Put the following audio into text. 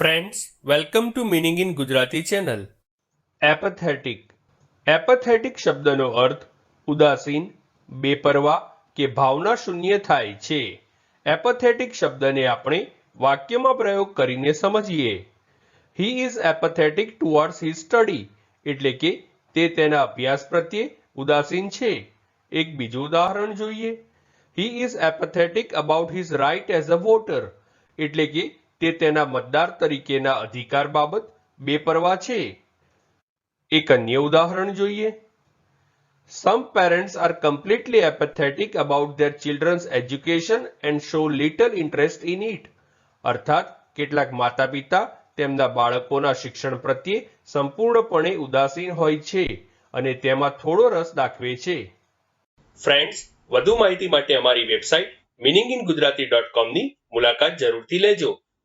Friends welcome to meaning in Gujarati channel apathetic apathetic શબ્દનો અર્થ ઉદાસીન, બેપરવા કે ભાવના શૂન્ય થાય છે. એપથેટિક શબ્દને આપણે વાક્યમાં પ્રયોગ કરીને સમજીએ. He is apathetic towards his study એટલે કે તે તેના અભ્યાસ પ્રત્યે ઉદાસીન છે. એક બીજું ઉદાહરણ જોઈએ. He is apathetic about his right as a voter એટલે કે તે તેના મતદાર તરીકેના અધિકાર બાબત બેપરવા છે. એક અન્ય ઉદાહરણ જોઈએ. Some parents are completely apathetic about their children's education and show little interest in it. અર્થાત, કેટલાક માતા પિતા તેમના બાળકોના શિક્ષણ પ્રત્યે સંપૂર્ણપણે ઉદાસીન હોય છે અને તેમાં થોડો રસ દાખવે છે. ફ્રેન્ડ્સ વધુ માહિતી માટે અમારી website meaning in Gujarati dot કોમની મુલાકાત જરૂરથી લેજો.